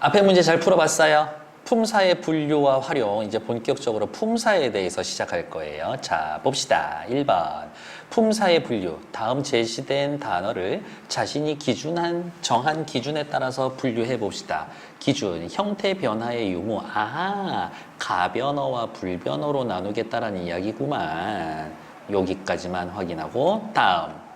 앞에 문제 잘 풀어봤어요? 품사의 분류와 활용, 이제 본격적으로 품사에 대해서 시작할 거예요. 자, 봅시다. 1번. 품사의 분류. 다음 제시된 단어를 자신이 기준한, 정한 기준에 따라서 분류해 봅시다. 기준, 형태 변화의 유무. 아, 가변어와 불변어로 나누겠다라는 이야기구만. 여기까지만 확인하고, 다음.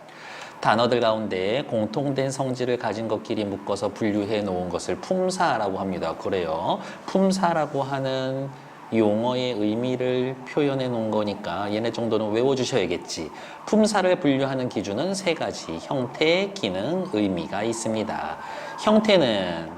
단어들 가운데 공통된 성질을 가진 것끼리 묶어서 분류해 놓은 것을 품사라고 합니다. 그래요. 품사라고 하는 용어의 의미를 표현해 놓은 거니까 얘네 정도는 외워주셔야겠지. 품사를 분류하는 기준은 세 가지. 형태, 기능, 의미가 있습니다. 형태는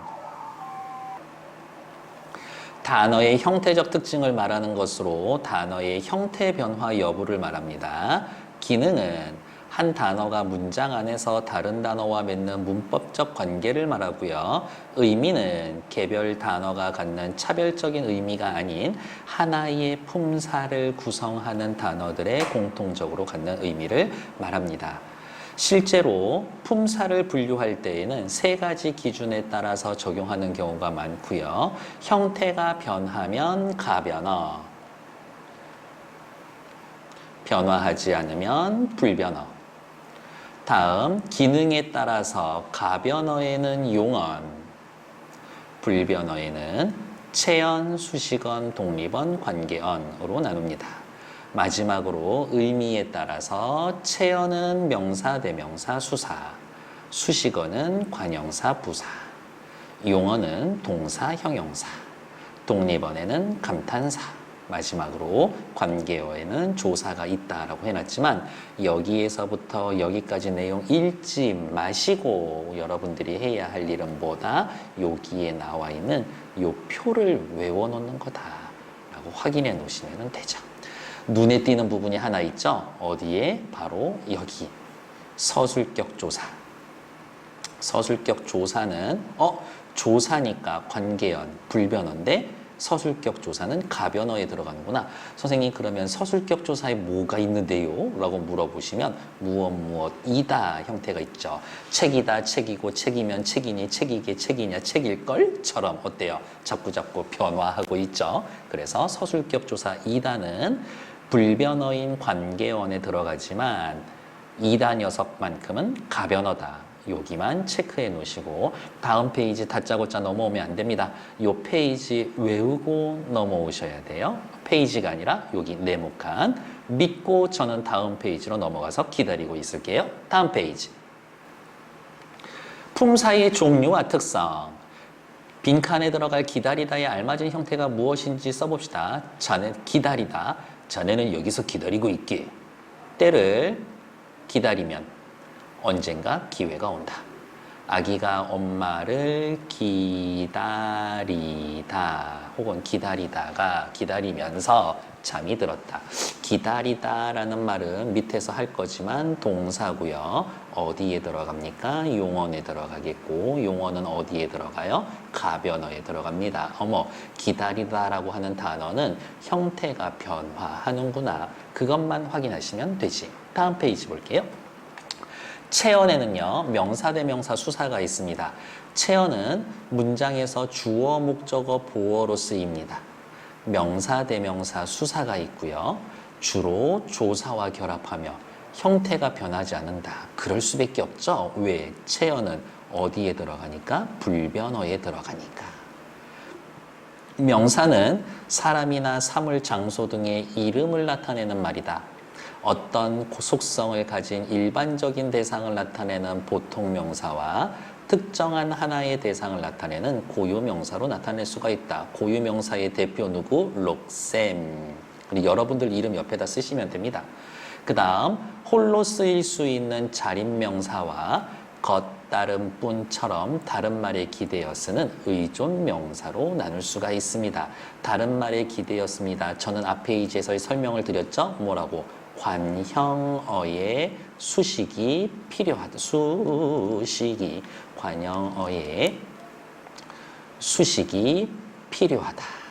단어의 형태적 특징을 말하는 것으로 단어의 형태 변화 여부를 말합니다. 기능은 한 단어가 문장 안에서 다른 단어와 맺는 문법적 관계를 말하고요. 의미는 개별 단어가 갖는 차별적인 의미가 아닌 하나의 품사를 구성하는 단어들의 공통적으로 갖는 의미를 말합니다. 실제로 품사를 분류할 때에는 세 가지 기준에 따라서 적용하는 경우가 많고요. 형태가 변하면 가변어, 변화하지 않으면 불변어. 다음 기능에 따라서 가변어에는 용언, 불변어에는 체언, 수식언, 독립언, 관계언으로 나눕니다. 마지막으로 의미에 따라서 체언은 명사, 대명사, 수사, 수식어는 관형사, 부사, 용어는 동사, 형용사, 독립언에는 감탄사, 마지막으로 관계어에는 조사가 있다라고 해놨지만 여기에서부터 여기까지 내용 읽지 마시고 여러분들이 해야 할 일은 뭐다? 여기에 나와 있는 요 표를 외워놓는 거다라고 확인해 놓으시면 되죠. 눈에 띄는 부분이 하나 있죠? 어디에? 바로 여기. 서술격 조사. 서술격 조사는 어 조사니까 관계연 불변어인데 서술격 조사는 가변어에 들어가는구나. 선생님 그러면 서술격 조사에 뭐가 있는데요? 라고 물어보시면 무엇 무엇이다 형태가 있죠. 책이다 책이고 책이면 책이니 책이게 책이냐 책일걸처럼 어때요? 자꾸 자꾸 변화하고 있죠. 그래서 서술격 조사 이다는 불변어인 관계원에 들어가지만 이다 녀석만큼은 가변어다. 여기만 체크해 놓으시고 다음 페이지 다짜고짜 넘어오면 안 됩니다. 요 페이지 외우고 넘어오셔야 돼요. 페이지가 아니라 여기 네모칸 믿고 저는 다음 페이지로 넘어가서 기다리고 있을게요. 다음 페이지. 품사의 종류와 특성. 빈칸에 들어갈 기다리다에 알맞은 형태가 무엇인지 써봅시다. 자네 기다리다. 자네는 여기서 기다리고 있게. 때를 기다리면 언젠가 기회가 온다. 아기가 엄마를 기다리다 혹은 기다리다가 기다리면서 잠이 들었다. 기다리다라는 말은 밑에서 할 거지만 동사고요. 어디에 들어갑니까? 용언에 들어가겠고 용언은 어디에 들어가요? 가변어에 들어갑니다. 어머 기다리다라고 하는 단어는 형태가 변화하는구나. 그것만 확인하시면 되지. 다음 페이지 볼게요. 체언에는요, 명사, 대명사, 수사가 있습니다. 체언은 문장에서 주어, 목적어, 보어로 쓰입니다. 명사, 대명사, 수사가 있고요. 주로 조사와 결합하며 형태가 변하지 않는다. 그럴 수밖에 없죠. 왜? 체언은 어디에 들어가니까? 불변어에 들어가니까. 명사는 사람이나 사물, 장소 등의 이름을 나타내는 말이다. 어떤 속성을 가진 일반적인 대상을 나타내는 보통 명사와 특정한 하나의 대상을 나타내는 고유 명사로 나타낼 수가 있다. 고유 명사의 대표 누구? 록셈. 여러분들 이름 옆에다 쓰시면 됩니다. 그 다음 홀로 쓰일 수 있는 자림 명사와 것, 따름, 뿐처럼 다른 말에 기대어 쓰는 의존 명사로 나눌 수가 있습니다. 다른 말에 기대었습니다. 저는 앞 페이지에서 설명을 드렸죠. 뭐라고? 관형어의 수식이 필요하다. 수식이 관형어의 수식이 필요하다.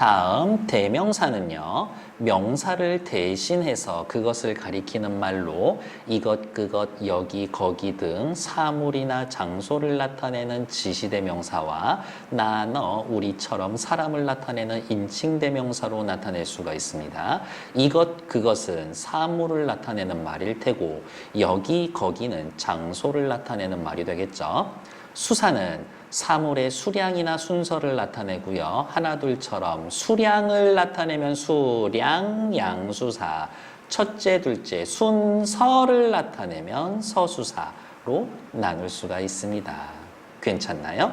다음 대명사는요. 명사를 대신해서 그것을 가리키는 말로 이것 그것 여기 거기 등 사물이나 장소를 나타내는 지시대명사와 나너 우리처럼 사람을 나타내는 인칭대명사로 나타낼 수가 있습니다. 이것 그것은 사물을 나타내는 말일 테고 여기 거기는 장소를 나타내는 말이 되겠죠. 수사는 사물의 수량이나 순서를 나타내고요. 하나 둘처럼 수량을 나타내면 수량 양수사, 첫째, 둘째 순서를 나타내면 서수사로 나눌 수가 있습니다. 괜찮나요?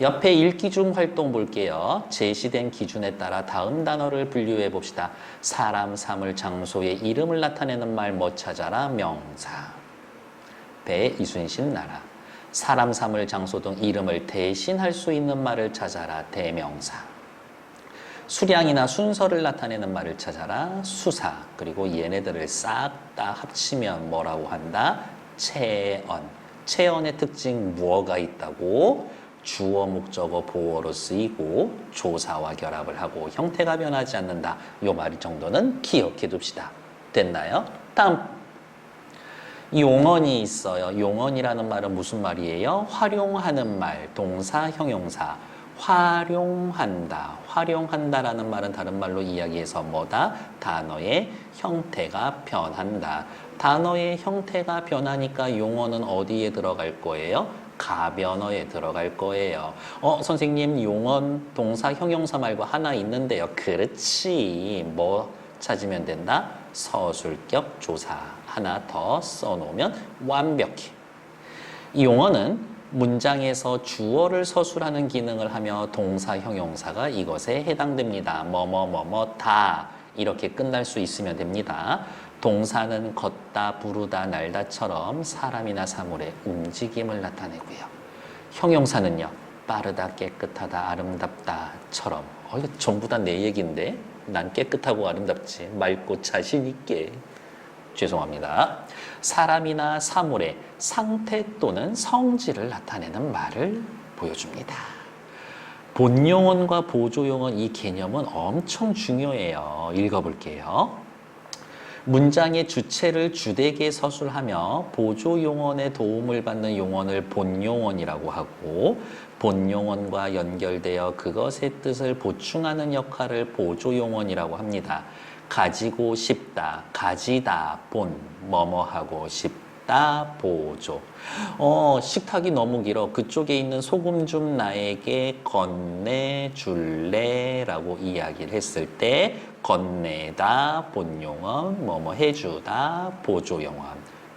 옆에 읽기 중 활동 볼게요. 제시된 기준에 따라 다음 단어를 분류해 봅시다. 사람, 사물, 장소의 이름을 나타내는 말 뭐 찾아라? 명사. 배 이순신 나라. 사람, 사물, 장소 등 이름을 대신할 수 있는 말을 찾아라. 대명사. 수량이나 순서를 나타내는 말을 찾아라. 수사. 그리고 얘네들을 싹 다 합치면 뭐라고 한다? 체언. 체언의 특징 무어가 있다고? 주어, 목적어, 보어로 쓰이고 조사와 결합을 하고 형태가 변하지 않는다. 요 말 정도는 기억해 둡시다. 됐나요? 다음 용언이 있어요. 용언이라는 말은 무슨 말이에요? 활용하는 말, 동사, 형용사. 활용한다. 활용한다라는 말은 다른 말로 이야기해서 뭐다? 단어의 형태가 변한다. 단어의 형태가 변하니까 용어는 어디에 들어갈 거예요? 가변어에 들어갈 거예요. 어, 선생님, 용언, 동사, 형용사 말고 하나 있는데요. 그렇지. 뭐 찾으면 된다? 서술격 조사. 하나 더 써놓으면 완벽해. 이 용어는 문장에서 주어를 서술하는 기능을 하며 동사, 형용사가 이것에 해당됩니다. 뭐뭐 뭐뭐 다 이렇게 끝날 수 있으면 됩니다. 동사는 걷다, 부르다, 날다처럼 사람이나 사물의 움직임을 나타내고요. 형용사는요. 빠르다, 깨끗하다, 아름답다처럼 어, 이거 전부 다 내 얘기인데 난 깨끗하고 아름답지 맑고 자신 있게 죄송합니다. 사람이나 사물의 상태 또는 성질을 나타내는 말을 보여줍니다. 본용언과 보조용언 이 개념은 엄청 중요해요. 읽어볼게요. 문장의 주체를 주되게 서술하며 보조용언의 도움을 받는 용언을 본용언이라고 하고 본용언과 연결되어 그것의 뜻을 보충하는 역할을 보조용언이라고 합니다. 가지고 싶다, 가지다, 본, 뭐뭐 하고 싶다, 보조. 어, 식탁이 너무 길어. 그쪽에 있는 소금 좀 나에게 건네 줄래? 라고 이야기를 했을 때, 건네다, 본용언, 뭐뭐 해주다, 보조용언.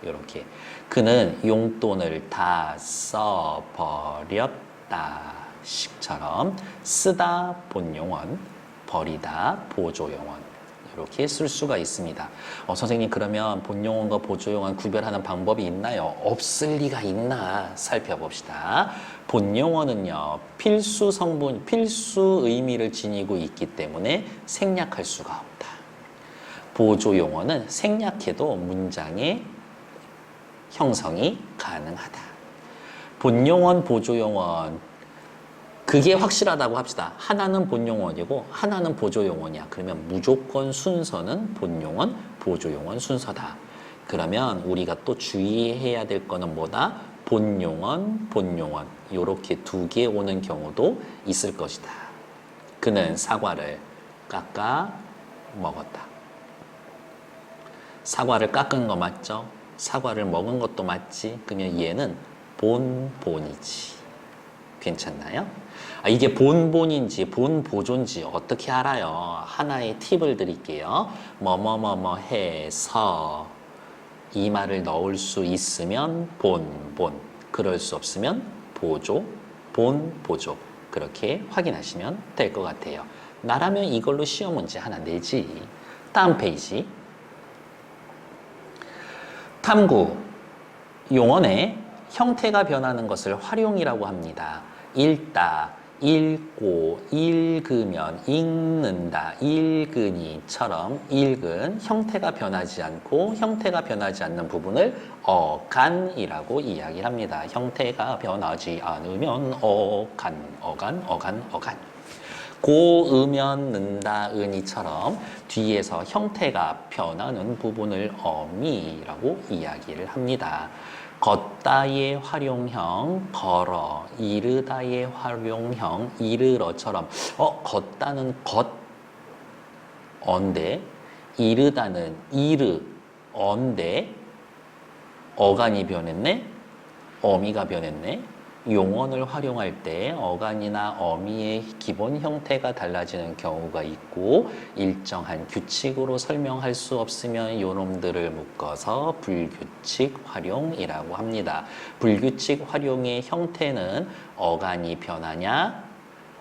이렇게. 그는 용돈을 다 써버렸다. 식처럼 쓰다, 본용언, 버리다, 보조용언. 이렇게 쓸 수가 있습니다. 어, 선생님 그러면 본용어과 보조용어 구별하는 방법이 있나요? 없을 리가 있나 살펴봅시다. 본용어는요 필수 성분, 필수 의미를 지니고 있기 때문에 생략할 수가 없다. 보조용어는 생략해도 문장의 형성이 가능하다. 본용언, 보조용언 그게 확실하다고 합시다. 하나는 본용언이고 하나는 보조용언이야. 그러면 무조건 순서는 본용언, 보조용언 순서다. 그러면 우리가 또 주의해야 될 거는 뭐다? 본용언, 본용언. 이렇게 두 개 오는 경우도 있을 것이다. 그는 사과를 깎아 먹었다. 사과를 깎은 거 맞죠? 사과를 먹은 것도 맞지? 그러면 얘는 본, 본이지. 괜찮나요? 아, 이게 본본인지 본보조인지 어떻게 알아요? 하나의 팁을 드릴게요. 뭐뭐뭐뭐 해서 이 말을 넣을 수 있으면 본본 그럴 수 없으면 보조 본보조 그렇게 확인하시면 될 것 같아요. 나라면 이걸로 시험 문제 하나 내지. 다음 페이지. 탐구 용언의 형태가 변하는 것을 활용이라고 합니다. 읽다, 읽고, 읽으면, 읽는다, 읽으니처럼 읽은 형태가 변하지 않고 형태가 변하지 않는 부분을 어간이라고 이야기를 합니다. 형태가 변하지 않으면 어간, 어간, 어간, 어간. 고으면 는다 은이처럼 뒤에서 형태가 변하는 부분을 어미라고 이야기를 합니다. 걷다의 활용형 걸어 이르다의 활용형 이르러처럼. 어 걷다는 걷 언데 이르다는 이르 언데 어간이 변했네 어미가 변했네 용언을 활용할 때 어간이나 어미의 기본 형태가 달라지는 경우가 있고 일정한 규칙으로 설명할 수 없으면 요놈들을 묶어서 불규칙 활용이라고 합니다. 불규칙 활용의 형태는 어간이 변하냐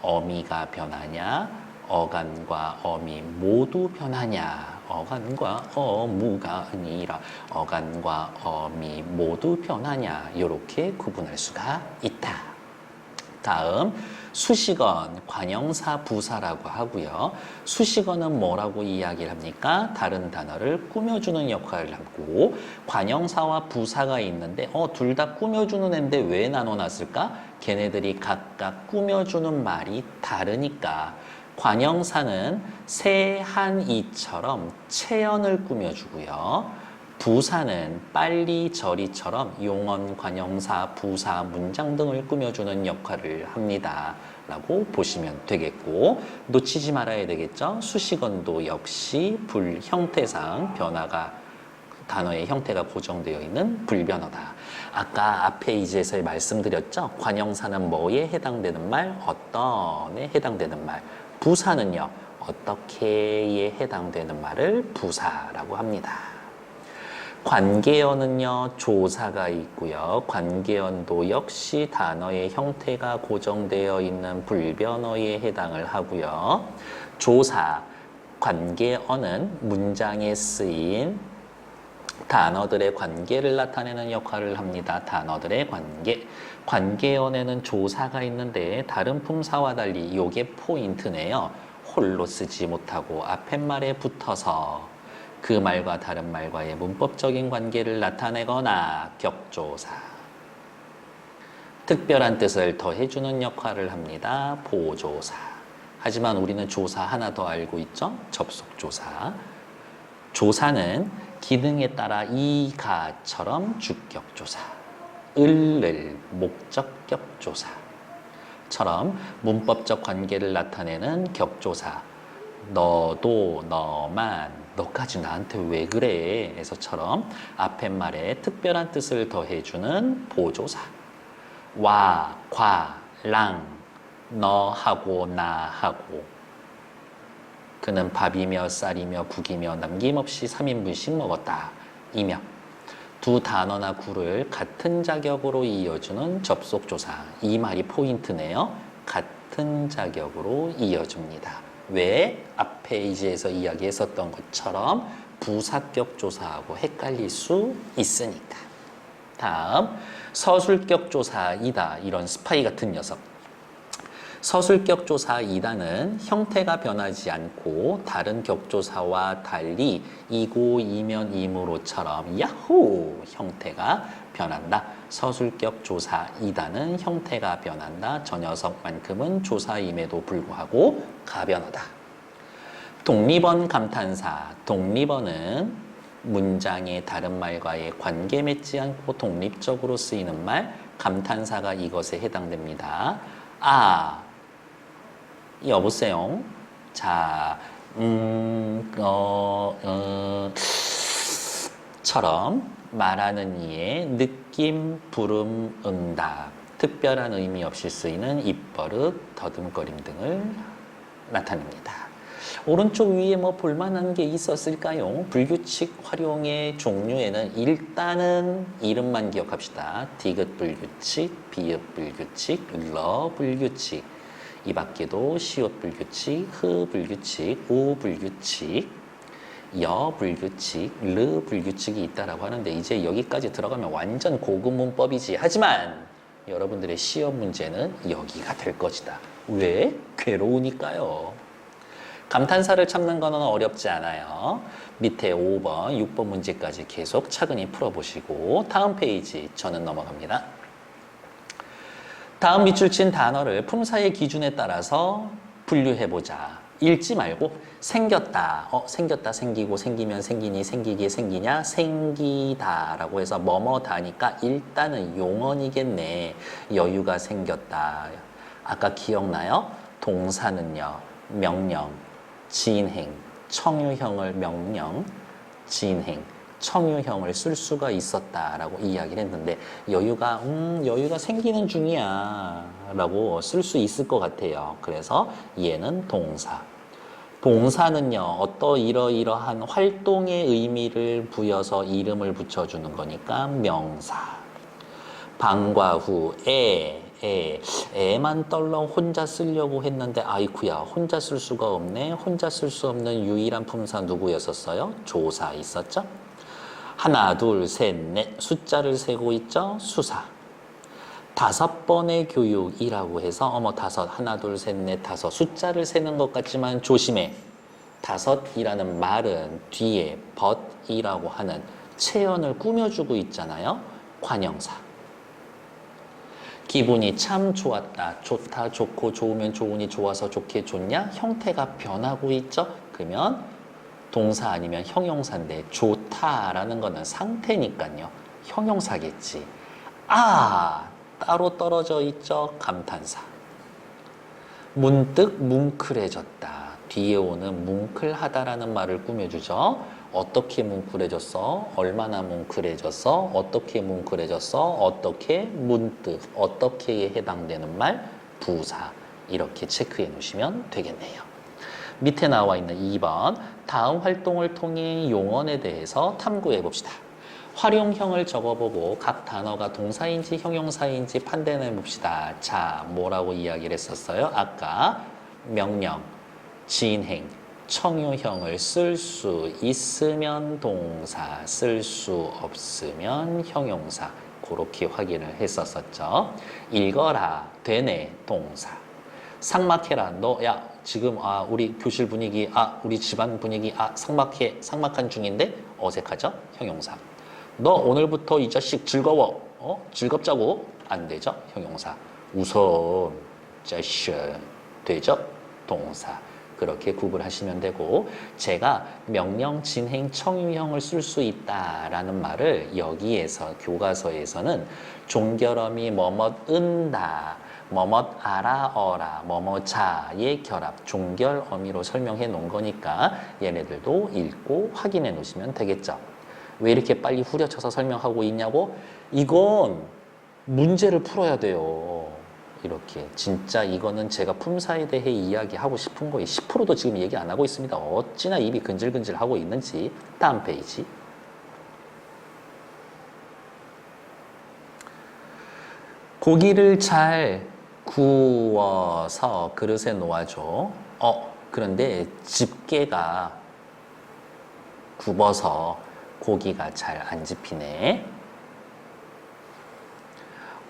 어미가 변하냐 어간과 어미 모두 변하냐 어간과 어무가 아니라 어간과 어미 모두 변하냐 이렇게 구분할 수가 있다. 다음 수식어 관형사 부사라고 하고요. 수식어는 뭐라고 이야기를 합니까? 다른 단어를 꾸며주는 역할을 하고 관형사와 부사가 있는데 어, 둘 다 꾸며주는 애인데 왜 나눠놨을까? 걔네들이 각각 꾸며주는 말이 다르니까 관형사는 새한이처럼 체연을 꾸며주고요. 부사는 빨리 저리처럼 용언, 관형사, 부사, 문장 등을 꾸며주는 역할을 합니다. 라고 보시면 되겠고 놓치지 말아야 되겠죠. 수식어도 역시 불 형태상 변화가 단어의 형태가 고정되어 있는 불변어다. 아까 앞에 이제서 말씀드렸죠. 관형사는 뭐에 해당되는 말, 어떤에 해당되는 말. 부사는요. 어떻게에 해당되는 말을 부사라고 합니다. 관계어는요, 조사가 있고요. 관계어도 역시 단어의 형태가 고정되어 있는 불변어에 해당을 하고요. 조사, 관계어는 문장에 쓰인 단어들의 관계를 나타내는 역할을 합니다. 단어들의 관계. 관계어에는 조사가 있는데 다른 품사와 달리 요게 포인트네요. 홀로 쓰지 못하고 앞에 말에 붙어서 그 말과 다른 말과의 문법적인 관계를 나타내거나 격조사. 특별한 뜻을 더해주는 역할을 합니다. 보조사. 하지만 우리는 조사 하나 더 알고 있죠? 접속조사. 조사는 기능에 따라 이가처럼 주격조사, 을을 목적격 조사 처럼 문법적 관계를 나타내는 격조사, 너도 너만 너까지 나한테 왜 그래? 에서처럼 앞에 말에 특별한 뜻을 더해주는 보조사, 와, 과, 랑, 너하고 나하고 그는 밥이며 쌀이며 국이며 남김없이 3인분씩 먹었다. 이며 두 단어나 구를 같은 자격으로 이어주는 접속조사. 이 말이 포인트네요. 같은 자격으로 이어줍니다. 왜? 앞 페이지에서 이야기했었던 것처럼 부사격 조사하고 헷갈릴 수 있으니까. 다음 서술격 조사이다. 이런 스파이 같은 녀석. 서술격 조사 2단은 형태가 변하지 않고 다른 격조사와 달리 이고 이면 이무로처럼 야호 형태가 변한다. 서술격 조사 2단은 형태가 변한다. 저 녀석만큼은 조사임에도 불구하고 가변하다. 독립언 감탄사. 독립언은 문장의 다른 말과의 관계 맺지 않고 독립적으로 쓰이는 말, 감탄사가 이것에 해당됩니다. 아, 여보세요. 자, 음, 어, 어, 처럼 말하는 이의 느낌, 부름, 응답, 특별한 의미 없이 쓰이는 입버릇, 더듬거림 등을 나타냅니다. 오른쪽 위에 뭐 볼만한 게 있었을까요? 불규칙 활용의 종류에는 일단은 이름만 기억합시다. 디귿 불규칙, 비읍 불규칙, 러 불규칙. 이 밖에도 시옷 불규칙, 흐 불규칙, 오 불규칙, 여 불규칙, 르 불규칙이 있다라고 하는데 이제 여기까지 들어가면 완전 고급 문법이지. 하지만 여러분들의 시험 문제는 여기가 될 것이다. 왜? 괴로우니까요. 감탄사를 찾는 거는 어렵지 않아요. 밑에 5번, 6번 문제까지 계속 차근히 풀어보시고 다음 페이지 저는 넘어갑니다. 다음 밑줄 친 단어를 품사의 기준에 따라서 분류해보자. 읽지 말고 생겼다. 어, 생겼다, 생기고, 생기면 생기니, 생기게, 생기냐, 생기다 라고 해서 뭐뭐다니까 일단은 용언이겠네. 여유가 생겼다. 아까 기억나요? 동사는요, 명령, 진행, 청유형을 명령, 진행, 청유형을 쓸 수가 있었다라고 이야기를 했는데 여유가 음 여유가 생기는 중이야라고 쓸 수 있을 것 같아요. 그래서 얘는 동사. 동사는요 어떠 이러이러한 활동의 의미를 부여서 이름을 붙여주는 거니까 명사. 방과 후, 애, 애, 애만 떨렁 혼자 쓰려고 했는데 아이쿠야 혼자 쓸 수가 없네. 혼자 쓸 수 없는 유일한 품사 누구였었어요? 조사 있었죠? 하나, 둘, 셋, 넷 숫자를 세고 있죠? 수사. 다섯 번의 교육이라고 해서 어머 다섯 하나 둘 셋 넷 다섯. 숫자를 세는 것 같지만 조심해. 다섯이라는 말은 뒤에 벗이라고 하는 체언을 꾸며주고 있잖아요. 관형사. 기분이 참 좋았다. 좋다 좋고 좋으면 좋으니 좋아서 좋게 좋냐? 형태가 변하고 있죠? 그러면 동사 아니면 형용사인데 좋다라는 거는 상태니까요 형용사겠지 아 따로 떨어져 있죠. 감탄사. 문득 뭉클해졌다. 뒤에 오는 뭉클하다라는 말을 꾸며주죠. 어떻게 뭉클해졌어? 얼마나 뭉클해졌어? 어떻게 뭉클해졌어? 어떻게 문득 어떻게에 해당되는 말 부사 이렇게 체크해 놓으시면 되겠네요. 밑에 나와 있는 2번 다음 활동을 통해 용언에 대해서 탐구해 봅시다. 활용형을 적어보고 각 단어가 동사인지 형용사인지 판단해 봅시다. 자, 뭐라고 이야기를 했었어요? 아까 명령, 진행, 청유형을 쓸 수 있으면 동사, 쓸 수 없으면 형용사. 그렇게 확인을 했었었죠. 읽어라, 되네, 동사. 상막해라, 너, 야, 지금, 아, 우리 교실 분위기, 아, 우리 집안 분위기, 아, 상막해, 상막한 중인데 어색하죠? 형용사. 너 오늘부터 이 자식 즐거워. 어? 즐겁자고? 안 되죠? 형용사. 우선, 자식. 되죠? 동사. 그렇게 구분하시면 되고, 제가 명령, 진행, 청유형을 쓸 수 있다라는 말을 여기에서, 교과서에서는 종결어미 뭐뭇 은다, 뭐뭇 알아어라, 자의 결합, 종결 어미로 설명해 놓은 거니까 얘네들도 읽고 확인해 놓으시면 되겠죠. 왜 이렇게 빨리 후려쳐서 설명하고 있냐고? 이건 문제를 풀어야 돼요. 이렇게 진짜 이거는 제가 품사에 대해 이야기하고 싶은 거예요. 10%도 지금 얘기 안 하고 있습니다. 어찌나 입이 근질근질 하고 있는지 다음 페이지. 고기를 잘 구워서 그릇에 놓아줘. 어, 그런데 집게가 굽어서 고기가 잘 안 집히네.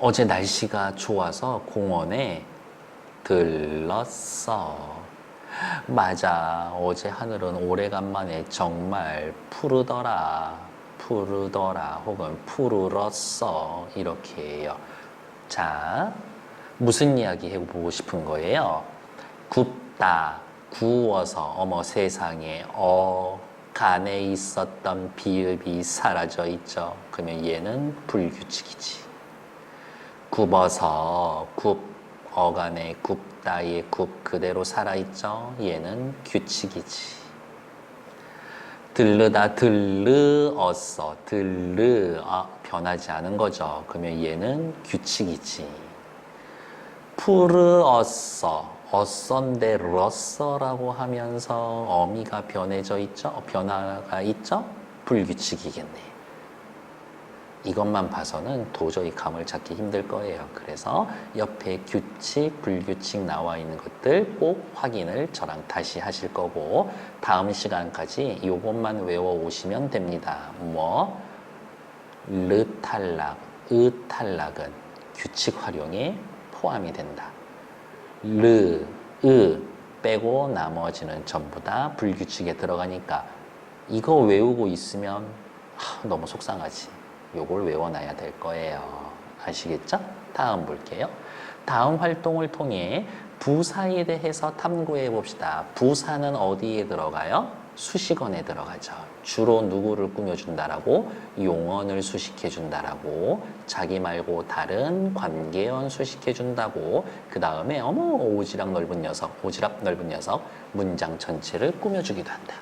어제 날씨가 좋아서 공원에 들렀어. 맞아. 어제 하늘은 오래간만에 정말 푸르더라. 푸르더라. 혹은 푸르렀어. 이렇게 해요. 자, 무슨 이야기 해보고 싶은 거예요? 굽다. 구워서 어머 세상에 어 간에 있었던 비읍이 사라져 있죠. 그러면 얘는 불규칙이지. 굽어서 굽 어간에 굽다의 굽 그대로 살아 있죠. 얘는 규칙이지. 들르다 들르었어 들르 아, 변하지 않은 거죠. 그러면 얘는 규칙이지. 푸르었어 어썬데 러서라고 하면서 어미가 변해져 있죠? 어, 변화가 있죠? 불규칙이겠네. 이것만 봐서는 도저히 감을 잡기 힘들 거예요. 그래서 옆에 규칙, 불규칙 나와 있는 것들 꼭 확인을 저랑 다시 하실 거고 다음 시간까지 이것만 외워 오시면 됩니다. 뭐 르탈락, 으탈락은 규칙 활용에 포함이 된다. 르, 으 빼고 나머지는 전부 다 불규칙에 들어가니까 이거 외우고 있으면 하, 너무 속상하지. 요걸 외워놔야 될 거예요. 아시겠죠? 다음 볼게요. 다음 활동을 통해 부사에 대해서 탐구해 봅시다. 부사는 어디에 들어가요? 수식어에 들어가죠. 주로 누구를 꾸며준다라고 용언을 수식해준다라고 자기 말고 다른 관계원 수식해준다고 그 다음에 어머 오지랖 넓은 녀석 오지랖 넓은 녀석 문장 전체를 꾸며주기도 한다.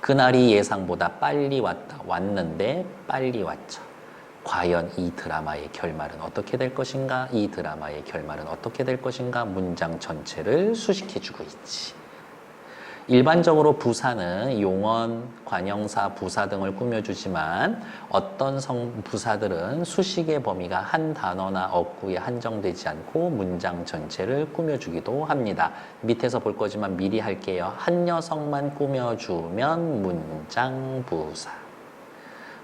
그날이 예상보다 빨리 왔다. 왔는데 빨리 왔죠. 과연 이 드라마의 결말은 어떻게 될 것인가? 이 드라마의 결말은 어떻게 될 것인가? 문장 전체를 수식해주고 있지. 일반적으로 부사는 용언, 관형사, 부사 등을 꾸며주지만 어떤 성 부사들은 수식의 범위가 한 단어나 어구에 한정되지 않고 문장 전체를 꾸며주기도 합니다. 밑에서 볼 거지만 미리 할게요. 한 녀석만 꾸며주면 문장 부사.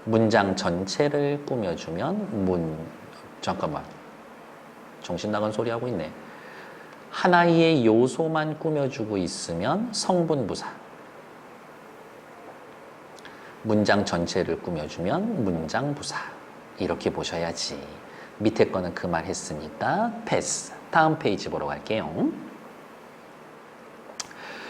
문장 전체를 꾸며주면 문 잠깐만 정신 나간 소리 하고 있네. 하나의 요소만 꾸며주고 있으면 성분부사. 문장 전체를 꾸며주면 문장부사. 이렇게 보셔야지. 밑에 거는 그 말 했으니까 패스. 다음 페이지 보러 갈게요.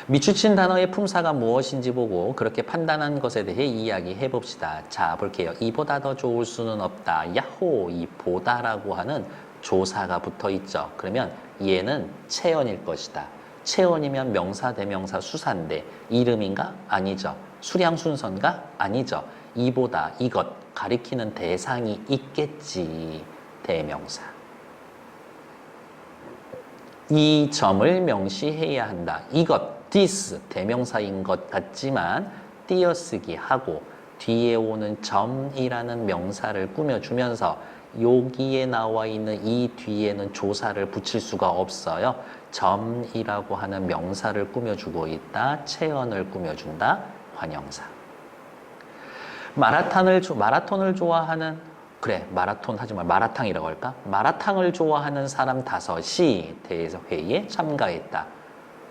미추친 단어의 품사가 무엇인지 보고 그렇게 판단한 것에 대해 이야기해 봅시다. 자, 볼게요. 이보다 더 좋을 수는 없다. 야호! 이 보다라고 하는 조사가 붙어 있죠. 그러면 얘는 체언일 것이다. 체언이면 명사, 대명사, 수사인데 이름인가? 아니죠. 수량 순서인가? 아니죠. 이보다 이것 가리키는 대상이 있겠지. 대명사. 이 점을 명시해야 한다. 이것, this 대명사인 것 같지만 띄어쓰기 하고 뒤에 오는 점이라는 명사를 꾸며주면서 여기에 나와 있는 이 뒤에는 조사를 붙일 수가 없어요. 점이라고 하는 명사를 꾸며주고 있다. 체언을 꾸며준다. 관형사. 마라탕을 조- 마라톤을 좋아하는 그래 마라톤 하지 말 마라탕이라고 할까? 마라탕을 좋아하는 사람 다섯이 대회에 참가했다.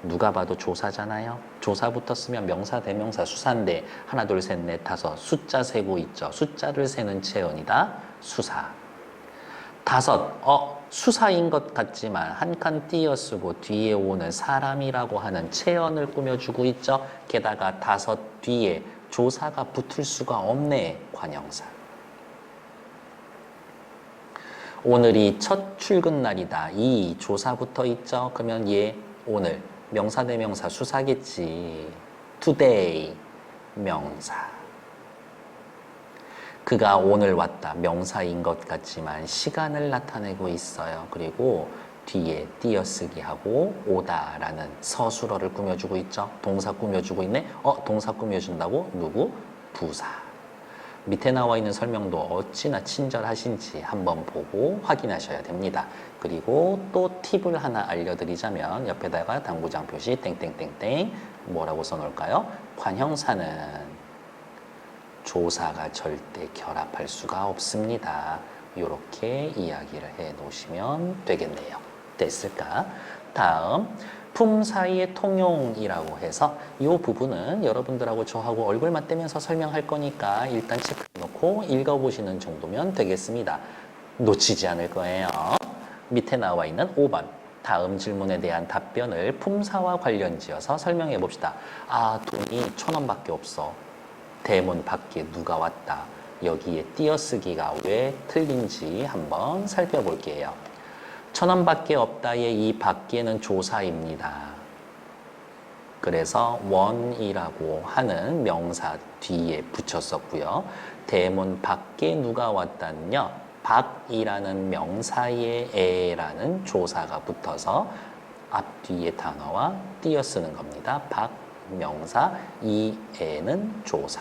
누가 봐도 조사잖아요. 조사 붙었으면 명사, 대명사, 수사인데 하나, 둘, 셋, 넷, 다섯 숫자 세고 있죠. 숫자를 세는 체언이다. 수사. 다섯, 어, 수사인 것 같지만 한 칸 띄어쓰고 뒤에 오는 사람이라고 하는 체언을 꾸며주고 있죠. 게다가 다섯 뒤에 조사가 붙을 수가 없네. 관형사. 오늘이 첫 출근 날이다. 이 조사 붙어 있죠. 그러면 얘 오늘 명사 대명사 수사겠지. today 명사. 그가 오늘 왔다. 명사인 것 같지만 시간을 나타내고 있어요. 그리고 뒤에 띄어쓰기 하고 오다라는 서술어를 꾸며주고 있죠. 동사 꾸며주고 있네. 어, 동사 꾸며준다고? 누구? 부사. 밑에 나와 있는 설명도 어찌나 친절하신지 한번 보고 확인하셔야 됩니다. 그리고 또 팁을 하나 알려드리자면 옆에다가 당구장 표시 땡땡땡땡 뭐라고 써놓을까요? 관형사는 조사가 절대 결합할 수가 없습니다. 이렇게 이야기를 해 놓으시면 되겠네요. 됐을까? 다음 품 사이의 통용이라고 해서 이 부분은 여러분들하고 저하고 얼굴만 떼면서 설명할 거니까 일단 체크해 놓고 읽어보시는 정도면 되겠습니다. 놓치지 않을 거예요. 밑에 나와 있는 5번 다음 질문에 대한 답변을 품사와 관련 지어서 설명해 봅시다. 아 돈이 천 원밖에 없어. 대문 밖에 누가 왔다. 여기에 띄어쓰기가 왜 틀린지 한번 살펴볼게요. 천 원 밖에 없다의 이 밖에는 조사입니다. 그래서 원이라고 하는 명사 뒤에 붙였었고요. 대문 밖에 누가 왔다는요. 밖이라는 명사에 에라는 조사가 붙어서 앞뒤의 단어와 띄어쓰는 겁니다. 밖 명사, 이 에는 조사.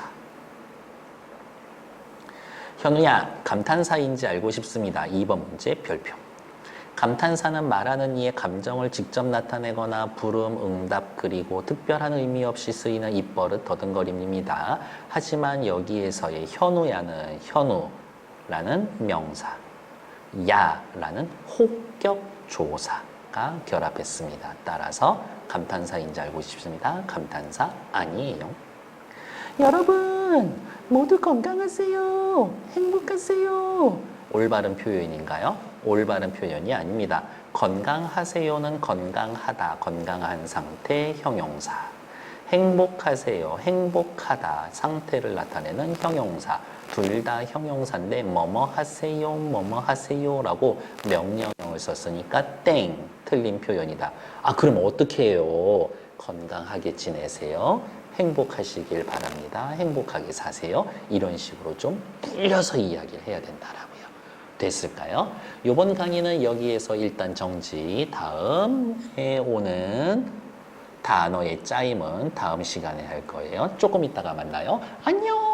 현우야, 감탄사인지 알고 싶습니다. 2번 문제 별표. 감탄사는 말하는 이의 감정을 직접 나타내거나 부름, 응답, 그리고 특별한 의미 없이 쓰이는 입버릇, 더듬거림입니다. 하지만 여기에서의 현우야는 현우라는 명사, 야라는 호격 조사가 결합했습니다. 따라서 감탄사인지 알고 싶습니다. 감탄사 아니에요. 여러분 모두 건강하세요. 행복하세요. 올바른 표현인가요? 올바른 표현이 아닙니다. 건강하세요는 건강하다, 건강한 상태 형용사. 행복하세요, 행복하다 상태를 나타내는 형용사. 둘 다 형용사인데 뭐뭐 하세요, 뭐뭐 하세요라고 명령형을 썼으니까 땡 틀린 표현이다. 아 그럼 어떻게 해요? 건강하게 지내세요. 행복하시길 바랍니다. 행복하게 사세요. 이런 식으로 좀 불려서 이야기를 해야 된다라고요. 됐을까요? 이번 강의는 여기에서 일단 정지. 다음에 오는 단어의 짜임은 다음 시간에 할 거예요. 조금 이따가 만나요. 안녕!